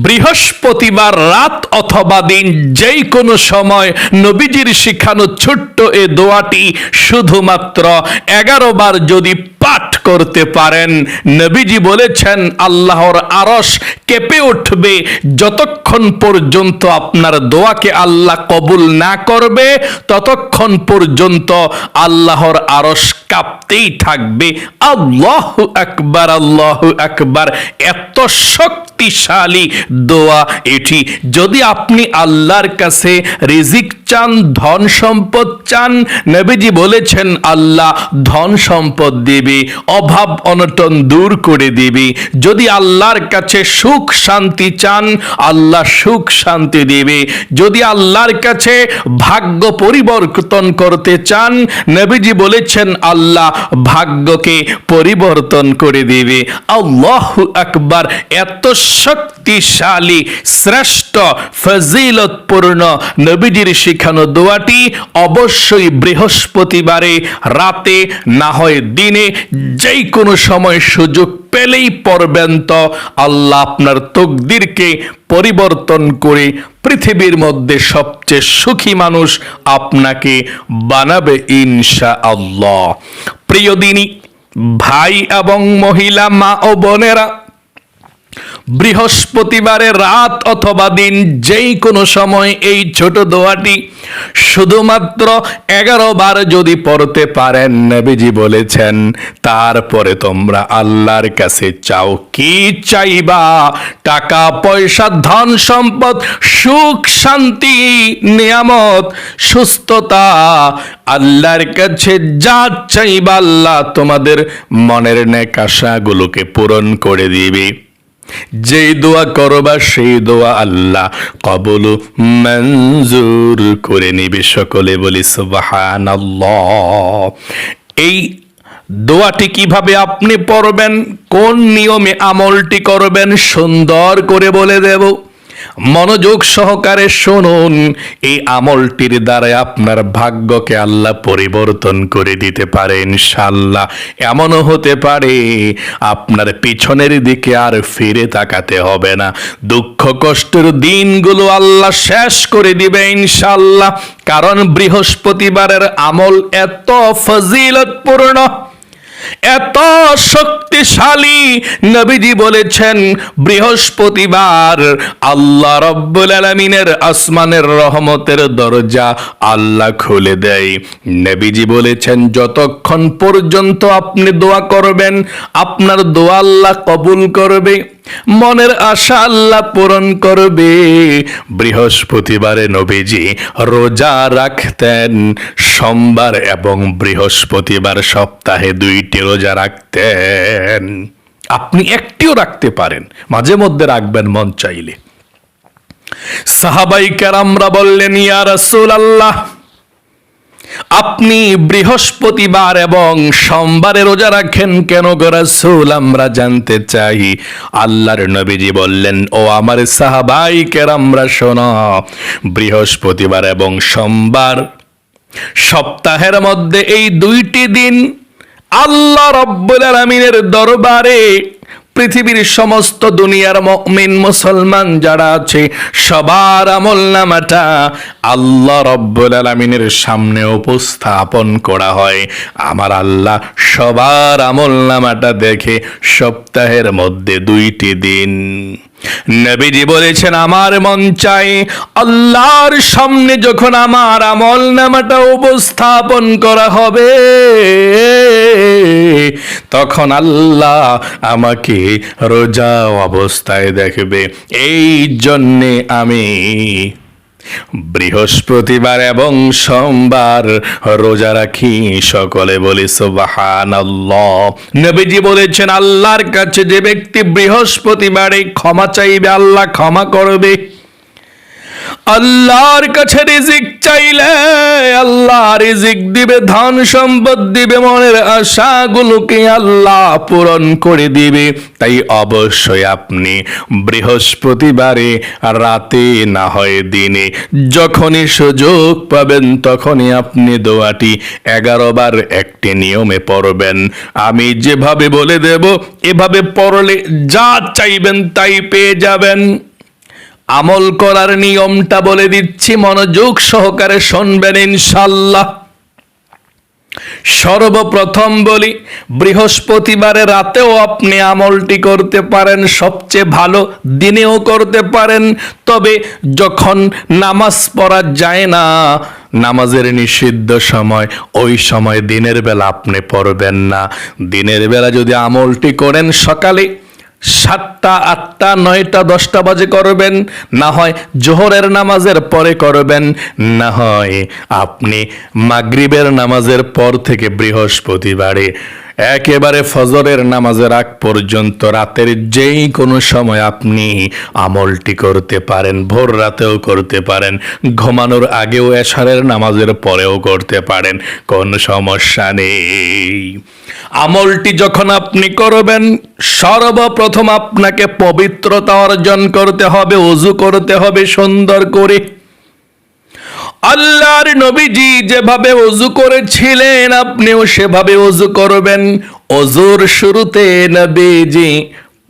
বৃহস্পতিবার রাত অথবা দিন যেই কোনো সময় নবীজির শিখানো ছোট্ট এ দোয়াটি শুধুমাত্র এগারো বার যদি পাঠ করতে পারেন। নবীজি বলেছেন, আল্লাহর আরস কেঁপে উঠবে, যতক্ষণ পর্যন্ত আপনার দোয়াকে আল্লাহ কবুল না করবে, ততক্ষণ পর্যন্ত আল্লাহর আরস কাঁপতেই থাকবে। আল্লাহ আকবার আল্লাহ আকবার, এত শক্তিশালী দোয়া এটি। যদি আপনি আল্লাহর কাছে রিজিক চান, ধন সম্পদ চান। নবীজি বলেছেন, আল্লাহ ধন সম্পদ দেবে, অভাব অনটন দূর করে দেবে। যদি আল্লাহর কাছে সুখ শান্তি চান, আল্লাহ সুখ শান্তি দেবে। যদি আল্লাহর কাছে ভাগ্য পরিবর্তন করতে চান, নবীজি বলেছেন, আল্লাহ ভাগ্যকে পরিবর্তন করে দেবে। আল্লাহ আকবার, এত শক্তিশালী, শ্রেষ্ঠ, ফজিলতপূর্ণ নবীজির শিখানো দোয়াটি অবশ্যই বৃহস্পতিবারে, রাতে, না হয় দিনে যেই কোনো সময় সুযোগ পেলেই পড়বেন তো আল্লাহ আপনার তকদিরকে পরিবর্তন করে পৃথিবীর মধ্যে সবচেয়ে সুখী মানুষ আপনাকে বানাবে ইনশা আল্লাহ প্রিয় দিনী, ভাই এবং মহিলা, মা ও বোনেরা বৃহস্পতিবারে রাত অথবা দিন, যেই কোনো সময় এই ছোট দোয়াটি শুধুমাত্র এগারো বার যদি পড়তে পারেন, নবীজি বলেছেন, তারপরে তোমরা আল্লাহর কাছে চাও, কি চাইবা? টাকা, পয়সা, ধন সম্পদ, সুখ, শান্তি, নিয়ামত, সুস্থতা, আল্লাহর কাছে যা চাইবা আল্লাহ তোমাদের মনের নেক আশাগুলোকে পূরণ করে দিবে। যেই দোয়া করবা, সেই দোয়া আল্লাহ কবল, মঞ্জুর করে নিবে। সকলে বলি সুবাহান এই দোয়াটি কীভাবে আপনি পড়বেন, কোন নিয়মে আমলটি করবেন, সুন্দর করে বলে দেব। মনোযোগ সহকারে শুনুন। এই আমলটির দ্বারা আপনার ভাগ্যকে আল্লাহ পরিবর্তন করে দিতে পারে ইনশাল্লাহ এমনও হতে পারে, আপনার পিছনের দিকে আর ফিরে তাকাতে হবে না। দুঃখ কষ্টের দিনগুলো আল্লাহ শেষ করে দিবে ইনশাল্লাহ কারণ বৃহস্পতিবারের আমল এত ফজিলতপূর্ণ। এত শক্তিশালী নবীজি বলেছেন, বৃহস্পতিবার আল্লাহ রব্বুল আলমিনের আসমানের রহমতের দরজা আল্লাহ খুলে দেয়। নবীজি বলেছেন, যতক্ষণ পর্যন্ত আপনি দোয়া করবেন, আপনার দোয়া আল্লাহ কবুল করবে। মনের আশা আল্লাহ পূরণ করবে। বৃহস্পতিবারে নবীজি রোজা রাখতেন, সোমবার এবং বৃহস্পতিবার সপ্তাহে দুইটি রোজা রাখতেন। আপনি একটিও রাখতে পারেন, মাঝে মধ্যে রাখবেন মন চাইলে। সাহাবাই কেরামরা বললেন, ইয়া রাসূল আল্লাহ আপনি বৃহস্পতিবার এবং সোমবারে রোজা রাখেন কেন গরাসুল আমরা জানতে চাই। আল্লাহর নবীজি বললেন, ও আমার সাহাবাই কেরামরা, শোনো, বৃহস্পতিবার এবং সোমবার সপ্তাহের মধ্যে এই দুইটি দিন আল্লাহ রব্বুল আলমিনের দরবারে পৃথিবীর সমস্ত দুনিয়ার মমিন মুসলমান যারা আছে, সবার আমল নামাটা আল্লাহ রব্বুল আলমিনের সামনে উপস্থাপন করা হয়। আমার আল্লাহ সবার আমল নামাটা দেখে সপ্তাহের মধ্যে দুইটি দিন। নবীজি বলেছেন, আমার মন চাই আল্লাহর সামনে যখন আমার আমল নামাটা উপস্থাপন করা হবে, তখন আল্লাহ আমাকে রোজা অবস্থায় দেখবে। এই জন্যে আমি বৃহস্পতিবার এবং সোমবার রোজা রাখি। সকলে বলি সুবাহান নবীজি বলেছেন, আল্লাহর কাছে যে ব্যক্তি বৃহস্পতিবারে ক্ষমা চাইবে, আল্লাহ ক্ষমা করবে। আল্লাহর কাছে রিজিক চাইলে আল্লাহ রিজিক দিবে, ধন সম্পদ দিবে, মনের আশাগুলোকে আল্লাহ পূরণ করে দিবে। তাই অবশ্যই আপনি বৃহস্পতিবারে রাতে না হয় দিনে যখনই সুযোগ পাবেন তখনই আপনি দোয়াটি এগারো বার একটি নিয়মে পড়বেন। আমি যেভাবে বলে দেব, এভাবে পড়লে যা চাইবেন তাই পেয়ে যাবেন। আমল করার নিয়মটা বলে দিচ্ছি, মনোযোগ সহকারে শুনবেন ইনশাল্লাহ সর্বপ্রথম বলি, বৃহস্পতিবারে রাতেও আপনি আমলটি করতে পারেন, সবচেয়ে ভালো দিনেও করতে পারেন। তবে যখন নামাজ পড়া যায় না, নামাজের নিষিদ্ধ সময়, ওই সময় দিনের বেলা আপনি পড়বেন না। দিনের বেলা যদি আমলটি করেন, সকালে সাতটা, আটটা, নয়টা, দশটা বাজে করবেন, না হয় জোহরের নামাজের পরে করবেন, না হয় আপনি মাগরিবের নামাজের পর থেকে বৃহস্পতিবারে একেবারে ফজরের নামাজের আগ পর্যন্ত রাতের যেই কোনো সময় আপনি আমলটি করতে পারেন, ভোর রাতেও করতে পারেন, ঘুমানোর আগেও এশারের নামাজের পরেও করতে পারেন, কোনো সমস্যা নেই। আমলটি যখন আপনি করবেন, সর্বপ্রথম আপনাকে পবিত্রতা অর্জন করতে হবে, অজু করতে হবে, সুন্দর করে আল্লাহর নবীজি যেভাবে অজু করেছিলেন আপনিও সেভাবে অজু করবেন। অজুর শুরুতে নবীজি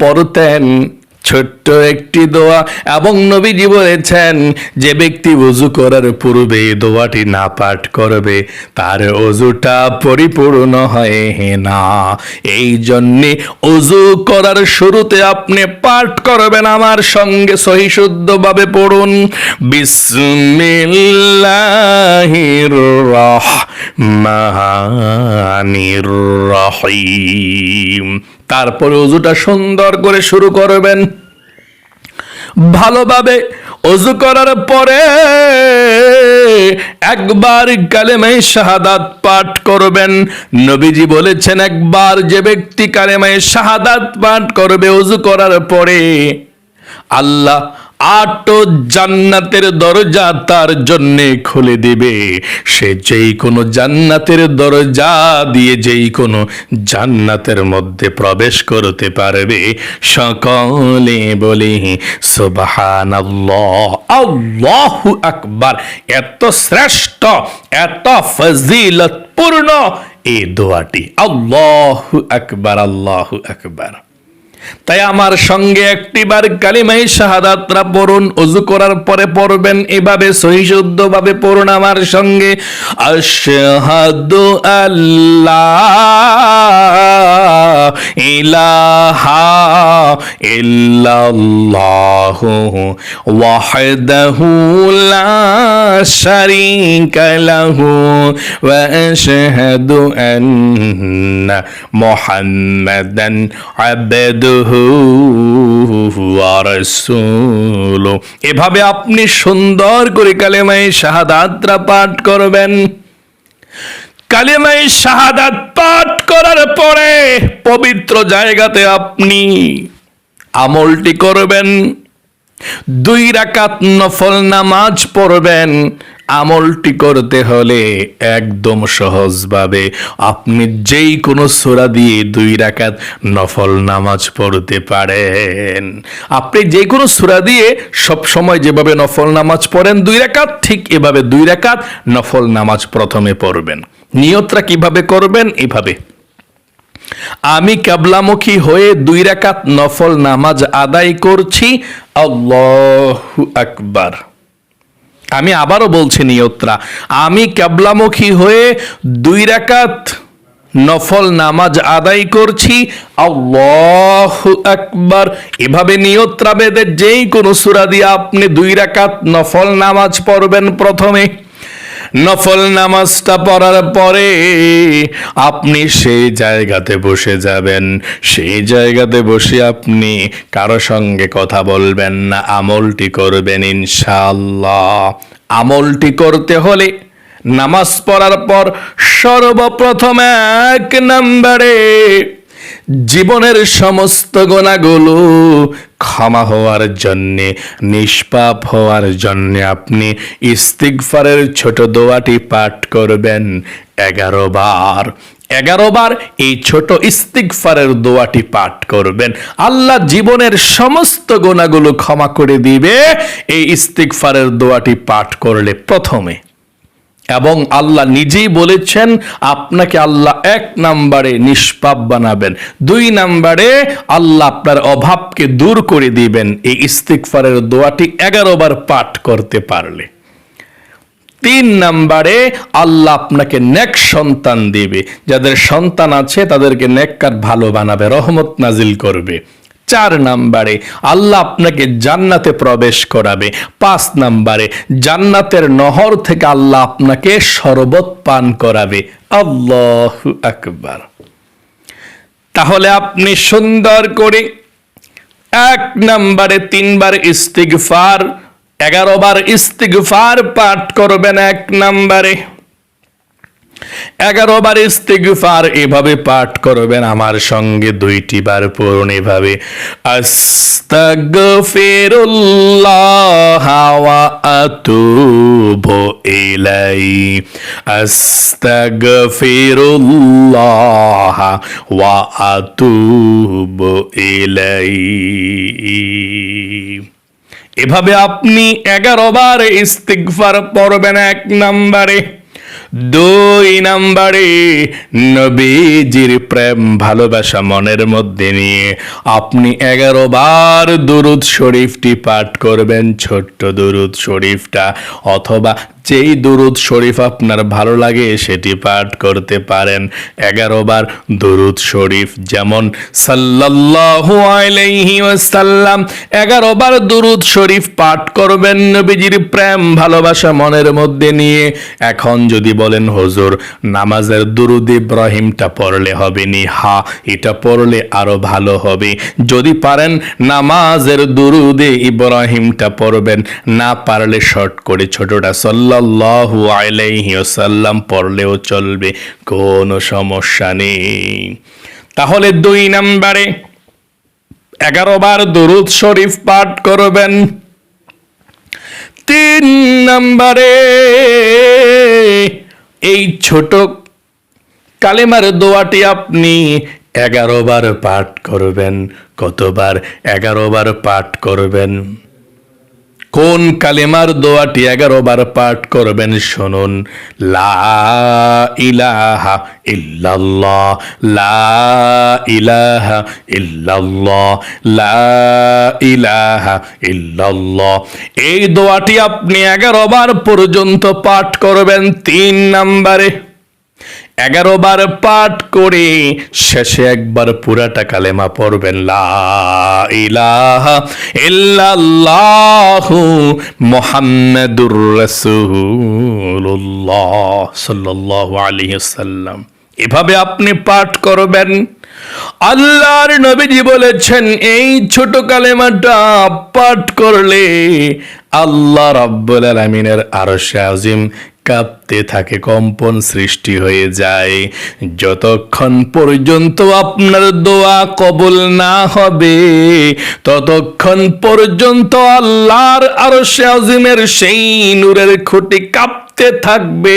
পড়তেন ছোট্ট একটি দোয়া এবং নবীজি বলেছেন, যে ব্যক্তি অজু করার পূর্বে দোয়াটি না পাঠ করবে, তার অজুটা পরিপূর্ণ হয় না। এই জন্যে অজু করার শুরুতে আপনি পাঠ করবেন আমার সঙ্গে সহি শুদ্ধভাবে পড়ুন। বিসমিল্লাহির রহমানির রহিম। তারপরে অজুটা সুন্দর করে শুরু করবেন। ভালোভাবে অজু করার পরে একবার কালেমাই শাহাদাত পাঠ করবেন। নবীজি বলেছেন, একবার যে ব্যক্তি কালেমাই শাহাদাত পাঠ করবে অজু করার পরে আল্লাহ আট জান্নাতের দরজা তার জন্য খুলে দিবে। সে যেই কোনো জান্নাতের দরজা দিয়ে যেই কোনো জান্নাতের মধ্যে প্রবেশ করতে পারবে। সকলে বলি সুবাহান আল্লাহু আকবার, এত শ্রেষ্ঠ, এত ফজিলতপূর্ণ এই দোয়াটি। আল্লাহু আকবার আল্লাহু আকবার। তাই আমার সঙ্গে একটিবার কালিমাই শাহাদাতরা পড়ুন অজু করার পরে পড়বেন। এভাবে সহিশুদ্ধ ভাবে পড়ুন আমার সঙ্গে। আশহাদু আল্লাহ ইলাহা ইল্লাল্লাহু ওয়াহদাহু লা শারীকা লাহু ওয়া আশহাদু আন্না মুহাম্মাদান রাসূলুহু এভাবে আপনি সুন্দর করে কালেমায়ে শাহাদাতরা পাঠ করবেন। কালেমাই শাহাদাত পাঠ করার পরে পবিত্র জায়গাতে আপনি আমলটি করবেন। দুই রাকাত নফল নামাজ পড়বেন। আমলটি করতে হলে একদম সহজভাবে আপনি যেই কোনো সোরা দিয়ে দুই রাকাত নফল নামাজ পড়তে পারেন। আপনি যে কোনো সুরা দিয়ে সব সময় যেভাবে নফল নামাজ পড়েন, দুই রাকাত, ঠিক এভাবে দুই রাকাত নফল নামাজ প্রথমে পড়বেন। নিয়তরা কীভাবে করবেন? এভাবে। আমি কাবলামুখী হয়ে দুই রাকাত নফল নামাজ আদায় করছি। আল্লাহু আকবার। আমি আবারও বলছি নিয়ত্রা, আমি ক্যাবলামুখী হয়ে দুই রাকাত নফল নামাজ আদায় করছি একবার এভাবে নিয়ত্রা বেদের যেই কোনো সুরা দিয়ে আপনি দুই রাকাত নফল নামাজ পড়বেন প্রথমে। নফল নামাজটা পড়ার পরে আপনি সেই জায়গাতে বসে যাবেন। সেই জায়গাতে বসে আপনি কারও সঙ্গে কথা বলবেন না, আমলটি করবেন ইনশাআল্লাহ। আমলটি করতে হলে নামাজ পড়ার পর সর্বপ্রথম এক নম্বরে জীবনের সমস্ত গোনাগুলো ক্ষমা হওয়ার জন্যে, নিষ্পাপ হওয়ার জন্যে আপনি ইস্তিগফারের ছোট দোয়াটি পাঠ করবেন। এগারো বার এগারো বার এই ছোট ইস্তিগফারের দোয়াটি পাঠ করবেন। আল্লাহ জীবনের সমস্ত গোনাগুলো ক্ষমা করে দিবে। এই ইস্তিগফারের দোয়াটি পাঠ করলে প্রথমে এবং আল্লাহ নিজেই বলেছেন, আপনাকে আল্লাহ এক নাম্বারে নিষ্পাপ বানাবেন। দুই নাম্বারে আল্লাহ আপনার অভাবকে দূর করে দিবেন। এই ইস্তিকফারের দোয়াটি এগারো বার পাঠ করতে পারলে। তিন নাম্বারে আল্লাহ আপনাকে নেক সন্তান দিবে। যাদের সন্তান আছে, তাদেরকে নেককার ভালো বানাবে, রহমত নাজিল করবে। চার নাম্বারে। আল্লাহ আপনাকে জান্নাতে প্রবেশ করাবে। পাঁচ নাম্বারে, জান্নাতের নহর থেকে আল্লাহ আপনাকে শরবত পান করাবে। আল্লাহ আকবার। তাহলে আপনি সুন্দর করে এক নাম্বারে তিনবার ইস্তিগফার এগারো বার ইস্তিগফার পাঠ করবেন এক নম্বরে। এগারো বার ইস্তিগফার এভাবে পাঠ করবেন, আমার সঙ্গে দুইটি বার পড়ুন এভাবে। আস্তাগফিরুল্লাহ ওয়া আতুবু ইলাই। আস্তাগফিরুল্লাহ ওয়া আতুবু ইলাই। এভাবে আপনি এগারো বার ইস্তিগফার পড়বেন এক নম্বরে। দুই নাম্বারে নবীজির প্রেম, ভালোবাসা মনের মধ্যে নিয়ে। আপনি এগারো বার দুরুদ শরীফটি পাঠ করবেন, ছোট্ট দুরুদ শরীফটা, অথবা যেই দুরুদ শরীফ আপনার ভালো লাগে সেটি পাঠ করতে পারেন। এগারো বার দুরুদ শরীফ, যেমন সাল্লাল্লাহু এগারো বার দুরুদ শরীফ পাঠ করবেন নবীজির প্রেম, ভালোবাসা মনের মধ্যে নিয়ে। এখন যদি বলেন, হুজুর, নামাজের দুরুদ ইব্রাহিমটা পড়লে হবে নি? হা, এটা পড়লে আরও ভালো হবে। যদি পারেন, নামাজের দুরুদে ইব্রাহিমটা পড়বেন। না পারলে শর্ট করে ছোটটা সাল্লাল্লাহু আলাইহি ওয়াসাল্লাম পড়লেও চলবে, কোনো সমস্যা নেই। তাহলে দুই নম্বরে এগারো দুরুদ শরীফ পাঠ করবেন। তিন নম্বরে এই ছোট কালেমার দোয়াটি আপনি এগারো বার পাঠ করবেন, কতবার এগারো বার পাঠ করবেন? কোন কালেমার দোয়াটি এগারো বার পাঠ করবেন শুনুন? লা ইলাহা ইল্লাল্লাহ, লা ইলাহা ইল্লাল্লাহ, লা ইলাহা ইল্লাল্লাহ। এই দোয়াটি আপনি এগারো বার পর্যন্ত পাঠ করবেন তিন নম্বরে। এগারো বার পাঠ করে শেষে একবার পুরাটা কালেমা পড়বেন, লা ইলাহা ইল্লাল্লাহু মুহাম্মাদুর রাসূলুল্লাহ সাল্লাল্লাহু আলাইহি ওয়াসাল্লাম। এভাবে আপনি পাঠ করবেন। আল্লাহর নবীজি বলেছেন, এই ছোট কালেমাটা পাঠ করলে আল্লাহ রাব্বুল আলামিনের আরশে আজিম কাঁপতে থাকে, কম্পন সৃষ্টি হয়ে যায়। যতক্ষণ পর্যন্ত আপনার দোয়া কবুল না হবে, ততক্ষণ পর্যন্ত আল্লাহর আরশে আজিমের সেই নূরের খুঁটি কাঁপতে থাকবে।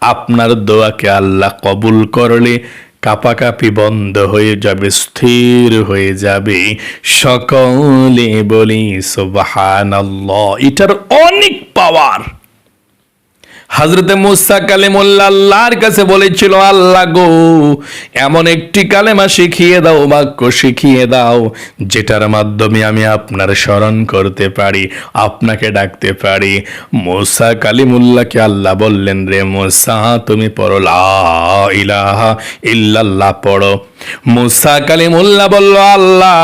আপনার দোয়াকে আল্লাহ কবুল করলে কাপাকাপি বন্ধ হয়ে যাবে, স্থির হয়ে যাবে। সকলে বলি, সুবহানাল্লাহ, এটার অনেক পাওয়ার হজরতে মুসা কালিমুল্লাহ আল্লাহর কাছে বলেছিল, আল্লাহ গো, এমন একটি কালেমা শিখিয়ে দাও, বাক্য শিখিয়ে দাও, যেটার মাধ্যমে আমি আপনার স্মরণ করতে পারি, আপনাকে ডাকতে পারি। মুসা কালিমুল্লাহকে আল্লাহ বললেন, রে মুসা, তুমি পড়ো, লা ইলাহা ইল্লাল্লাহ পড়ো। মুসা কালিমুল্লাহ বলল, আল্লাহ,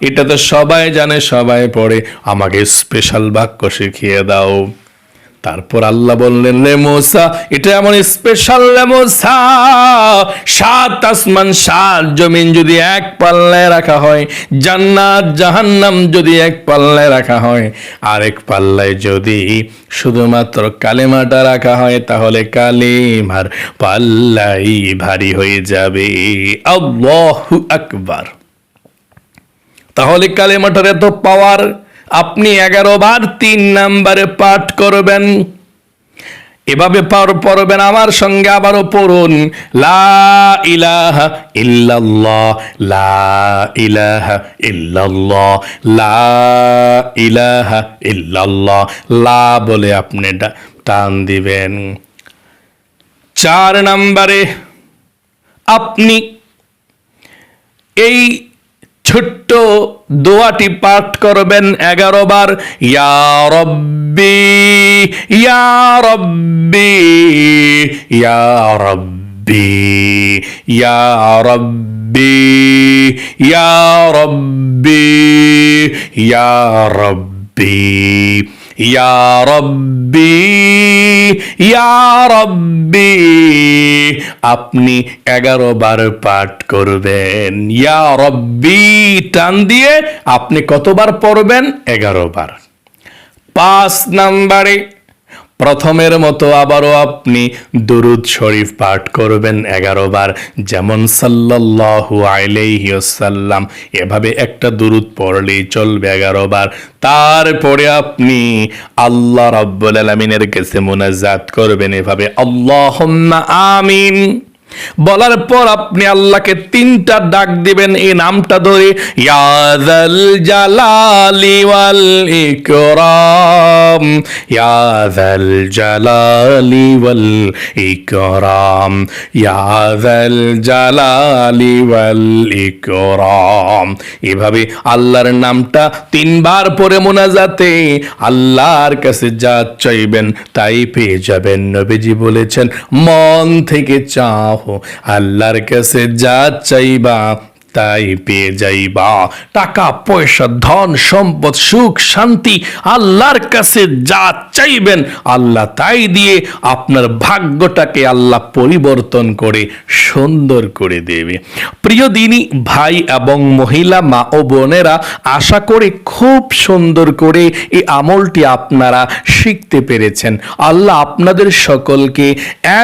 এটা তো সবাই জানে, সবাই পড়ে, আমাকে স্পেশাল বাক্য শিখিয়ে দাও। তারপর আল্লাহ বললেন রে মোসা, এটা এমন স্পেশাল রে মোসা। সাত আসমান, সাত জমিন যদি এক পাল্লায় রাখা হয়, জান্নাত, জাহান্নাম যদি এক পাল্লায় রাখা হয়, আরেক পাল্লায় যদি শুধুমাত্র কালেমাটা রাখা হয়, তাহলে কালেমার পাল্লাই ভারী হয়ে যাবে। আল্লাহু আকবার। তাহলে কালেমাটার এত পাওয়ার আপনি এগারো বার তিন নাম্বারে পাঠ করবেন। এভাবে পার পড়বেন আমার সঙ্গে আবারও পড়ুন। লা ইলাহা লা ইলাহা লা ইলাহা লা বলে আপনি টান দিবেন। চার নাম্বারে আপনি এই ছোট্ট দোয়াটি পাঠ করবেন এগারো বার, ইয়া রব্বি ইয়া রব্বি ইয়া রব্বি ইয়া রব্বি ইয়া রব্বি ইয়া রব্বি। ইয়া রব্বি ইয়া রব্বি, আপনি এগারো বার পাঠ করবেন। ইয়া রব্বি, টান দিয়ে আপনি কতবার পড়বেন? এগারো বার। পাঁচ নাম্বারে প্রথমের মতো আবারও আপনি দুরুদ শরীফ পাঠ করবেন এগারো বার। যেমন সাল্লাল্লাহু আলাইহি ওয়াসাল্লাম এভাবে একটা দুরুদ পড়লেই চলবে এগারো বার। তারপরে আপনি আল্লাহ রব্বুল আলমিনের কাছে মোনাজাত করবেন এভাবে আল্লাহ আমিন। বলার পর আপনি আল্লাহকে তিনটা ডাক দিবেন, এই নামটা ধরে ইয়াদাল জালালি ওয়াল ইকরাম জালালি ওয়াল ইকরাম জালালি ওয়াল ইকরাম। এভাবে আল্লাহর নামটা তিনবার পরে মোনাজাতে আল্লাহর কাছে যা চাইবেন তাই পেয়ে যাবেন। নবীজি বলেছেন, মন থেকে চাও আল্লাহর কাছে যা চাইবা তাই পেয়ে যাইবা টাকা, পয়সা, ধন, সম্পদ, সুখ, শান্তি, আল্লাহর কাছে যা চাইবেন, আল্লাহ তাই দিয়ে আপনার ভাগ্যটাকে আল্লাহ পরিবর্তন করে সুন্দর করে দেবে। প্রিয় দিনী, ভাই এবং মহিলা, মা ও বোনেরা, আশা করি খুব সুন্দর করে এই আমলটি আপনারা শিখতে পেরেছেন। আল্লাহ আপনাদের সকলকে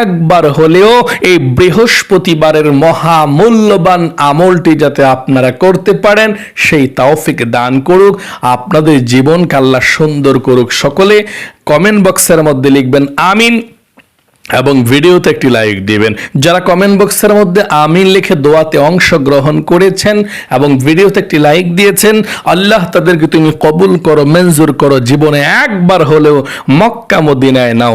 একবার হলেও এই বৃহস্পতিবারের মহামূল্যবান আমলটি যাতে আপনারা করতে পারেন, সেই তৌফিক দান করুক। আপনাদের জীবনকে আল্লাহ সুন্দর করুক। সকলে কমেন্ট বক্সের মধ্যে লিখবেন, আমিন এবং ভিডিওতে একটি লাইক দিবেন। যারা কমেন্ট বক্সের মধ্যে আমিন লিখে দোয়াতে অংশগ্রহণ করেছেন এবং ভিডিওতে একটি লাইক দিয়েছেন, আল্লাহ তাদেরকে তুমি কবুল করো, মঞ্জুর করো। জীবনে একবার হলেও মক্কা মদিনায় নাও।